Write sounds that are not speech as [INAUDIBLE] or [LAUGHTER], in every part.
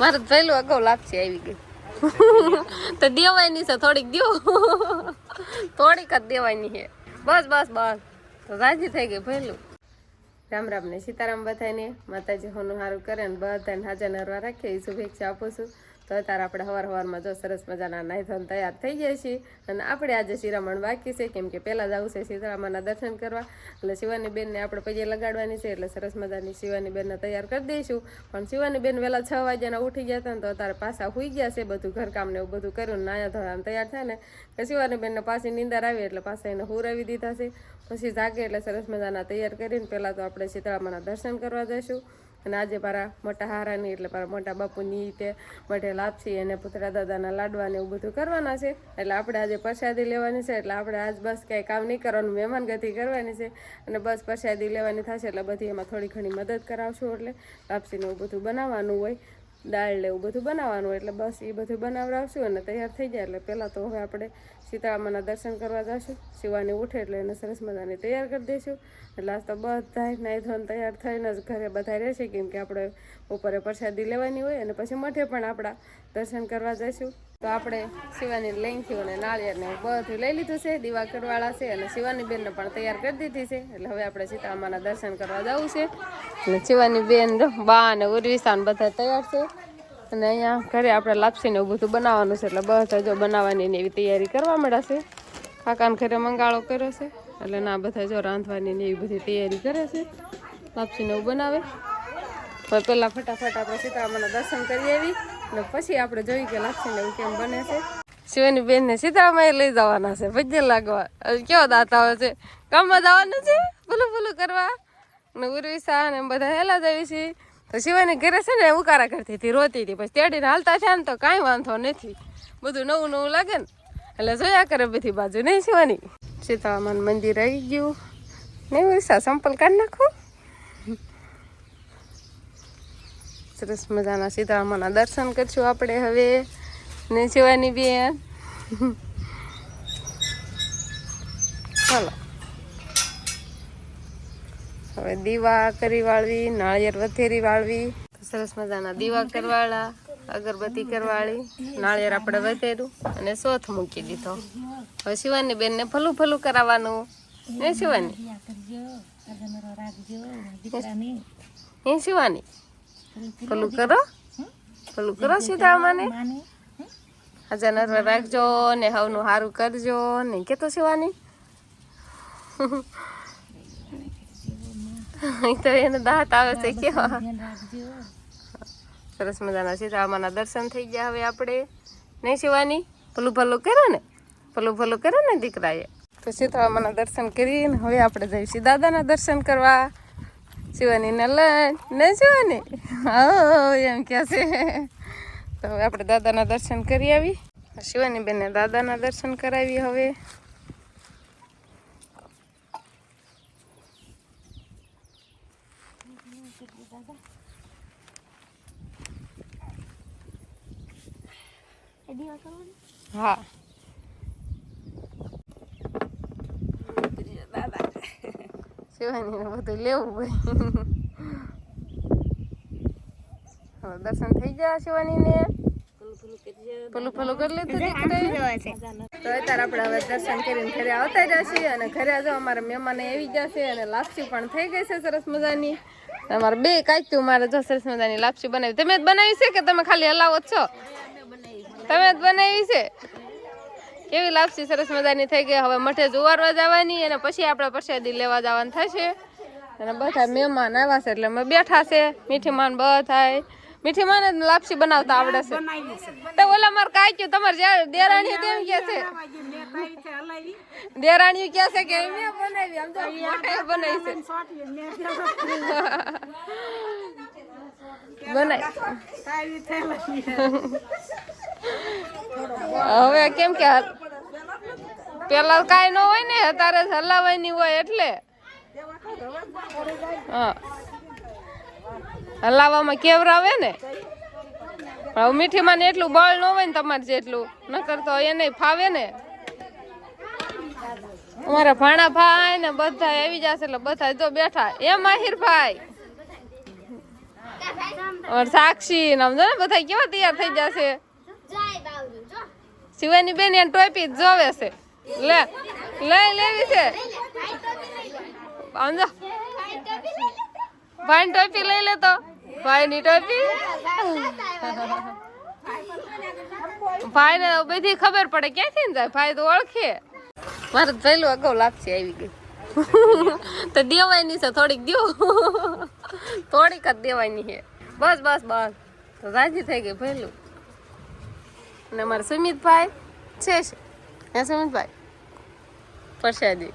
મારે પહેલું અગાઉ લાપસી આવી ગઈ. તો દેવાયની છે, થોડીક દો થોડીક જ દેવાની છે. બસ બસ બસ. તો રાજી થઈ ગઈ પહેલું. રામ રામ ને સીતારામ બધાને. માતાજી હોનું સારું કરે ને બધાને હાજર નરવા રાખે. એ શુભેચ્છા આપું છું. તો અત્યારે આપણે હવાર હવારમાં જો સરસ મજાના નાહી ધોન તૈયાર થઈ ગયા છીએ અને આપણે આજે શિરામણ બાકી છે, કેમ કે પહેલાં જવું છે સીતારામાના દર્શન કરવા. એટલે શિવાની બેનને આપણે પૈયે લગાડવાની છે, એટલે સરસ મજાની શિવાની બેનને તૈયાર કરી દઈશું. પણ શિવાની બેન વહેલા છ વાગ્યાના ઉઠી ગયા હતા ને તો અત્યારે પાછા હોઈ ગયા છે, બધું ઘરકામ ને એવું બધું કર્યું નાયા ધોયા તૈયાર થાય ને તો શિવાની બેનને પાછી નીંદર આવી, એટલે પાછા એને હુરાવી દીધા છે. પછી જાગે એટલે સરસ મજાના તૈયાર કરીને પહેલાં તો આપણે શીતળામાના દર્શન કરવા જઈશું. અને આજે મારા મોટા હારાની એટલે મારા મોટા બાપુની તે માટે લાપસી અને પુતળા દાદાના લાડવા ને એવું બધું કરવાના છે. એટલે આપણે આજે પ્રસાદી લેવાની છે, એટલે આપણે આજ બસ કાંઈ કામ નહીં કરવાનું મહેમાન ગતિ કરવાની છે અને બસ પ્રસાદી લેવાની થશે એટલે બધી એમાં થોડી ઘણી મદદ કરાવશું એટલે લાપસીને એવું બધું બનાવવાનું હોય. દાળ એવું બધું બનાવવાનું એટલે બસ એ બધું બનાવડાવશું અને તૈયાર થઈ જાય એટલે પહેલાં તો હવે આપણે સીતારામના દર્શન કરવા જઈશું શિવાની ઉઠે એટલે એને સરસ મજાની તૈયાર કરી દઈશું. એટલે આજ તો બધા નાહી ધોઈને તૈયાર થઈને જ ઘરે બધા રહેશે કેમ કે આપણે બપોરે પ્રસાદી લેવાની હોય અને પછી મઠે પણ આપણા દર્શન કરવા જઈશું તો આપણે શિવાની લેંગથી અને નાળિયેર ને બધું લઈ લીધું છે. દીવા કરવાળા છે અને શિવાની બેનને પણ તૈયાર કરી દીધી છે. એટલે હવે આપણે સીતામાના દર્શન કરવા જવું છે. અને શિવાની બેન બા અને ઉર્વિસા બધા તૈયાર છે. અને અહીંયા ઘરે આપણે લાપસીને એવું બધું બનાવવાનું છે. એટલે બધા જો બનાવવાની ને એવી તૈયારી કરવા મળ્યા છે. કાકાને ઘરે મંગાળો કર્યો છે. એટલે ના, બધા જો રાંધવાની ને એવી બધી તૈયારી કરે છે. લાપસીને એવું બનાવે. પણ પહેલાં ફટાફટ આપણે સીતામાના દર્શન કરી આવી અને પછી આપણે જોઈ કે લાપસીને એવું કેમ બને છે. શિવાની બેનને સીતારામાં લઈ જવાના છે ભજ્ય લાગવા. કેવો દાંત આવે છે? કામમાં જવાનું છે? ભૂલું ભૂલું કરવા. ને ઉર્વિસા ને બધા હેલા જવી છે. તો શિવાની ઘરે છે ને ઉકારા કરતી હતી રોતી હતી, પછી તેડીને હાલતા છે ને તો કાંઈ વાંધો નથી. બધું નવું નવું લાગે ને. એટલે જોયા કરે બધી બાજુ, નહીં શિવાની? સીતારામન મંદિર આવી ગયું. નહીં ઉર્વિસા સંપલ કાઢી નાખો. સરસ મજાના સીતારામના દર્શન કરશું આપણે હવે. ને શિવાની બેન ચાલો હવે દીવા કરી વાળવી, નાળિયેર વથેરી વાળવી. સરસ મજાના દીવા કરવાળા, અગરબત્તી કરવાળી, નાળિયેર આપણે વધેરું અને સોથ મૂકી દીધો. હવે શિવાની બેનને ફલું ફલું કરાવવાનું. ને શિવાની? એ શિવાની? ફલું કરો. ફલું કરો સીતારામાને આજે નરવા રાખજો ને હવનું સારું કરજો ને કેતો શિવાની એને દાંત આવે છે કેવા. સરસ મજાના સીતારામાના દર્શન થઈ ગયા હવે આપણે. નહીં શિવાની ભલું ભલું કરો ને. ભલું ભલું કરો ને દીકરાએ. તો સીતારામાના દર્શન કરીને હવે આપણે જઈશું દાદાના દર્શન કરવા. શિવાની નલન ને શિવાની? હા એમ કે છે. તો આપણે દાદાના દર્શન કરી આવી. શિવાની બેનને દાદાના દર્શન કરાવી હવે. હા. શિવાની બધું લેવું ભાઈ હવે દર્શન થઈ ગયા શિવાની ને પેલું પેલું કરી લીધું તો અત્યારે આપણે હવે દર્શન કરીને ઘરે આવતા જશે અને ઘરે જો અમારા મહેમાન આવી જશે અને લાપસી પણ થઈ ગઈ છે સરસ મજાની. અમારે બે કાચ્યું મારે જો સરસ મજાની લાપસી બનાવી. તમે જ બનાવી છે કે તમે ખાલી હલાવો છો? તમે જ બનાવી છે? કેવી લાપસી સરસ મજાની થઈ ગઈ. હવે મઠે જુવારવા જવાની અને પછી આપણે પ્રસાદી લેવા જવાનું થશે. અને બધા મહેમાન આવ્યા છે એટલે અમે બેઠા છે. મીઠી માન બધા મીઠી માને લાપસી બનાવતા આવડે છે. તો ઓલા માર કાચ્યું તમારે જ્યાં દેરાણી તેમ કે છે? દેરાણી કે છે કે મેં બનાવી આમ તો મોટે બનાવી છે. બનાવી [LAUGHS] હવે કેમ કે પેલા કાંઈ ન હોય ને અત્યારે હલાવાની હોય એટલે. હા. હલાવવામાં કેવરાવે ને? હવે મીઠીમાં ને એટલું બળ ન હોય ને તમારે જેટલું. નકર તો એને ફાવે ને. અમારા ભાણા ભાઈ ને બધા આવી જશે એટલે બધા જો બેઠા. એ માહિર ભાઈ. સાક્ષી ને સમજો ને બધા કેવા તૈયાર થઈ જશે. શિવાની બેન એને ટોપી જ જોવે છે. લે લઈ લેવી છે. આંજો ભાઈ ટોપી લઈ લે તો. ભાઈ ની ટોપી? ભાઈ ને બધી ખબર પડે, ક્યાંથી જાય? ભાઈ તો ઓળખે. મારે પહેલું અગાઉ લાપસી આવી ગઈ. તો દેવાયની છે, થોડીક દો થોડીક જ દેવાની છે. બસ બસ બસ. તો રાજી થઈ ગઈ પહેલું. અને અમારા સુમિતભાઈ છે હે સુમિતભાઈ. પ્રસાદી.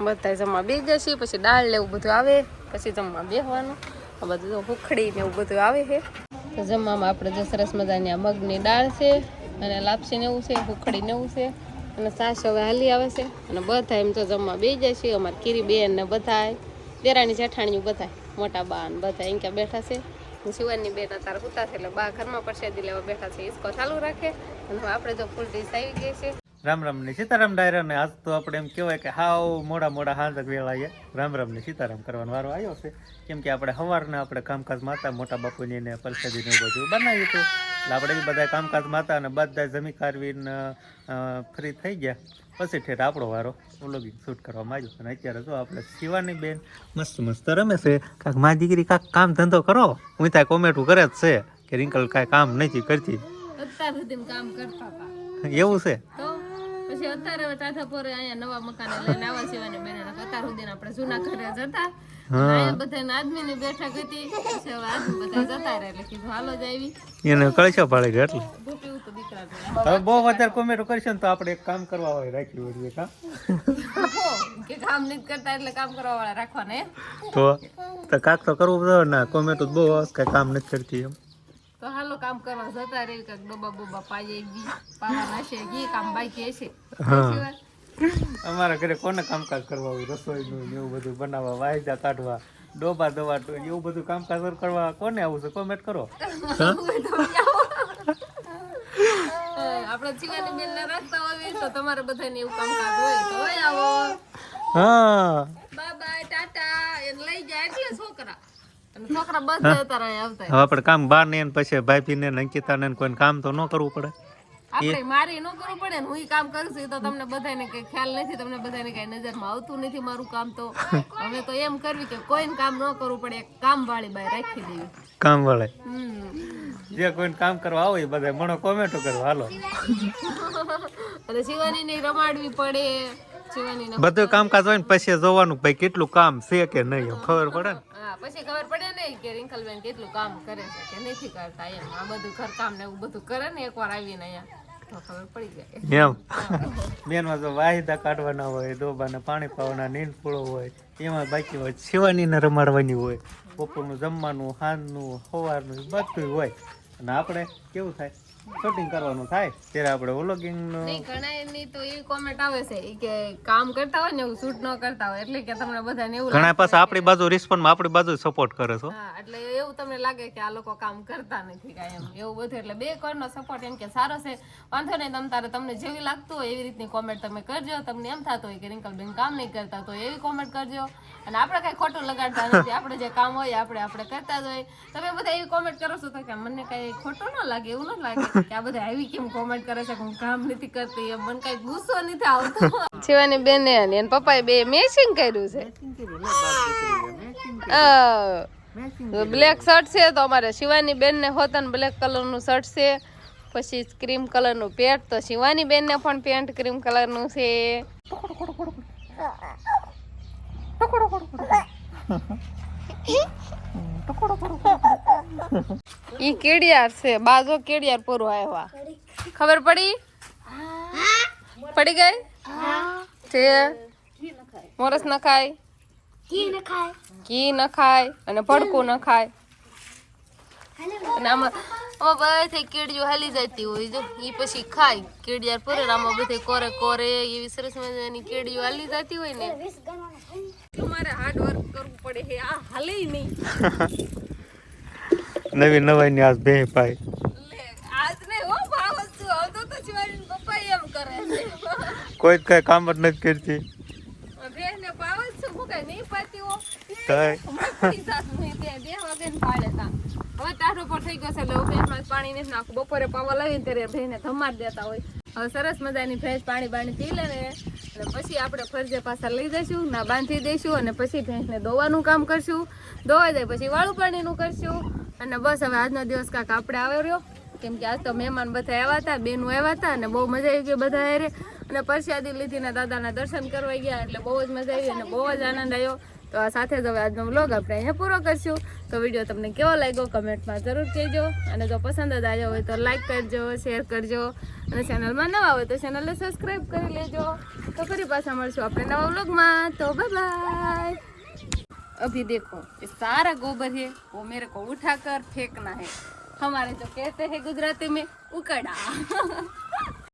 બધા જમવા બે જશે, પછી દાળ લેવું બધું આવે, પછી જમવા બેસવાનું આ બધું તો ને એવું બધું આવે છે. તો જમવામાં આપણે જો સરસ મજાની આ મગની દાળ છે, અને લાપસી ને એવું છે હુખડી ને એવું છે, અને સાસ હવે હાલી આવે છે, અને બધા એમ તો જમવા બે જશે, અમારે કીરી બેન ને બધા દેરાણી જેઠાણીઓ બધા મોટા બા ને બધા એમ ક્યાં બેઠા છે. શિવાની બેન અત્યારે ઉતા છે, એટલે બા ઘરમાં પ્રસાદી લેવા બેઠા છે, ઈસકો ચાલુ રાખે, અને આપણે જો ફૂલ ડીશ આવી ગઈ છે રામ રામ ને સીતારામ ડાયરા ને આજ તો આપણે એમ કહેવાય કે હાવ મોડા મોડા હાંજક વેળાએ રામ રામ ને સીતારામ કરવાનો વારો આવ્યો છે. કેમ કે આપણે સવારના આપણે કામકાજ માતા મોટા બાપુની ને પ્રસાદી ને બધું બનાવ્યું હતું. એટલે આપણે એ બધા કામકાજ માતા અને બધા જમી કારવીને ફ્રી થઈ ગયા. પછી ઠેર આપણો વારો ઓલોગી શૂટ કરવામાં આવ્યો. અને અત્યારે જો આપણે શિવાની બેન મસ્ત મસ્ત રમે છે. કાંક મા દીકરી કાંક કામ ધંધો કરો. હું ત્યાં કોમેન્ટું કરે જ છે કે રિંકલ કાંઈ કામ નથી કરતી. એવું છે? પછી અત્યારે હવે ટાથા પર અહીંયા નવા મકાને લઈને આવા સિવાય બેન અત્યાર સુધી આપણે જૂના ઘરે જતા બધા આદમી ની બેઠક હતી. પછી હવે આદમી બધા જતા રહે એટલે કીધું હાલો જ આવી. એને કળશો પાડી ગયા એટલે. હવે બહુ વધારે કોમેન્ટ કરશે ને તો આપણે એક કામ કરવા હોય રાખ્યું હોય કા કે કામ નથી કરતા એટલે કામ કરવા વાળા રાખવાના ને તો તો કાક તો કરવું પડે ને કોમેન્ટ બહુ કામ નથી કરતી એમ. તો હાલો કામ કરવા જતા રહી કાંઈક ડોબા બોબા પાયે બી પાવા છે ઘી કામ બાકી હશે. અમારા ઘરે કોને કામકાજ કરવા હોય રસોઈનું ને એવું બધું બનાવવા વાયદા કાઢવા ડોબા દવા એવું બધું કામકાજ કરવા કોને આવું છે? કોમેન્ટ કરો. આપણે જીવાની બેન ને રાખતા હોઈએ તો તમારે બધાને એવું કામકાજ હોય તો હોય આવો. હા. Bye bye tata. એને લઈ જાય એટલે છોકરા. છોકરા બધા અત્યારે અહીંયા આવતા હવે પણ કામ બહાર ને પછી ભાઈ ને અંકિતા ને કોઈ કામ તો ન કરવું પડે. આપણે મારી ન કરવું પડે ને હું કામ કરું છું તો તમને બધાને કઈ ખ્યાલ નથી તમને બધાને કઈ નજરમાં આવતું નથી મારું કામ તો. [LAUGHS] હવે તો એમ કરવી કે કોઈને કામ ન કરવું પડે કામ વાળી બાય રાખી દેવી. કામ વાળે જે કોઈને કામ કરવા આવે એ બધા મણો કોમેન્ટો કરવા હાલો. [LAUGHS] અને શિવાની ને રમાડવી પડે શિવાની બધું કામકાજ હોય ને પછી જોવાનું ભાઈ કેટલું કામ છે કે નહીં ખબર પડે ને. હા પછી ખબર પડે ને કે રિંકલબેન કેટલું કામ કરે છે કે નથી કરતા એમ. આ બધું ઘર કામ ને એવું બધું કરે ને એકવાર આવીને અહીંયા તો ખબર પડી જાય. એમ? બેનમાં જો વાહિદા કાઢવાના હોય ડોબાને પાણી પાવાના નીંદ પૂળો હોય એમાં બાકી હોય શિવાનીને રમાડવાની હોય. બપોરનું જમવાનું સાંજનું સવારનું બધું હોય. અને આપણે કેવું થાય? શૂટિંગ કરવાનું થાય? ત્યારે આપણે વ્લોગિંગનું નહીં ઘણા એની તો એ કોમેન્ટ આવે છે કે કામ કરતા હોય ને એવું શૂટ ન કરતા હોય એટલે કે તમને બધાને એવું ઘણા પાસે આપણી બાજુ રિસ્પોન્સમાં આપણી બાજુ સપોર્ટ કરે છો. હા એટલે એવું તમને લાગે કે આ લોકો કામ કરતા નથી કાંઈ એમ એવું બધું એટલે બે કરનો સપોર્ટ એમ કે સારો છે. વાંધો નહીં તમ તારે તમને જેવી લાગતું હોય એવી રીતની કોમેન્ટ તમે કરજો તમને એમ થતું હોય કે રિંકલબેન કામ નહીં કરતા તો એવી કોમેન્ટ કરજો. અને આપણે કઈ ખોટું લગાડતા નથી. આપણે જે કામ હોય આપણે આપણે કરતા જ હોય. તમે બધા એવી કોમેન્ટ કરો છો તો કે મને કઈ ખોટું ન લાગે એવું ન લાગે કે આ બધા આવી કેમ કોમેન્ટ કરે છે કે હું કામ નથી કરતી એમ મને કઈ ગુસ્સો નથી આવતો. [LAUGHS] શિવાની બેને અને એના પપ્પાએ બે મેચિંગ કર્યું છે. બ્લેક શર્ટ છે તો અમારે શિવાની બેન ને હોતા ને બ્લેક કલરનું શર્ટ છે. પછી ક્રીમ કલરનું પેન્ટ તો શિવાની બેન ને પણ પેન્ટ ક્રીમ કલરનું છે. ઈ કેડિયાર છે, બાજો કેડિયાર પૂરો આવ્યા ખબર પડી? પડી ગઈ? છે? મોરસ ન ખાય ઘી ન ખાય અને ભડકું ન ખાય અને આમાં આમાં બધે કેડિયું હાલી જતી હોય, જો. ઈ પછી ખાય. કેડિયાર પૂરે આમાં બધે કોરે કોરે એવી સરસ મજાની કેડિયું હાલી જતી હોય ને. તમારે હાર્ડ વર્ક કરવું પડે હે આ હાલે નહીં. નવી નવાઈ ની આજ બે પાય આજ નહીં હો ભાવ જ આવતો તો શિવાજી પપ્પા એમ કરે કોઈ કઈ કામ જ નથી કરતી. બેન ભાવ નહીં પાતી હો. ત્યાં. હવે ટાઢો પર થઈ ગયો છે. એટલે ભેંસમાં પાણી નથી નાખું. બપોરે પાવા લાવીને ત્યારે ભેંને ધમાર દેતા હોય. હવે સરસ મજાની ભેંસ પાણી બાણી પી લે ને. અને પછી આપણે ફરજે પાછા લઈ જઈશું, ના બાંધી દઈશું અને પછી ભેંસને દોવાનું કામ કરશું. દોવાઈ જાય પછી વાળું પાણીનું કરશું. અને બસ હવે આજનો દિવસ કાંક આપણે આવ્યો રહ્યો. કેમ કે આજ તો મહેમાન બધા આવ્યા હતા, બેનું આવ્યા હતા અને બહુ મજા આવી ગઈ બધા હારે. અને પરસાદી લીધીને દાદાના દર્શન કરવા ગયા, એટલે બહુ જ મજા આવી અને બહુ જ આનંદ આવ્યો. તો આ સાથે જ હવે આજનો વ્લોગ આપણે અહીંયા પૂરો કરશું. તો વીડિયો તમને કેવો લાગ્યો કમેન્ટમાં જરૂર કહેજો. અને જો પસંદ જ આવ્યો હોય તો લાઈક કરજો શેર કરજો. અને ચેનલમાં નવા હોય તો ચેનલને સબસ્ક્રાઈબ કરી લેજો. તો ફરી પાછા મળશું આપણે નવા વ્લોગમાં તો બાય અભી દેખો, એ સારા ગોબર હે, વો મેરે કો ઉઠા કર ફેંકના હે. હમારે જો કહેતે હે ગુજરાતી મેં, ઉકડા. [LAUGHS]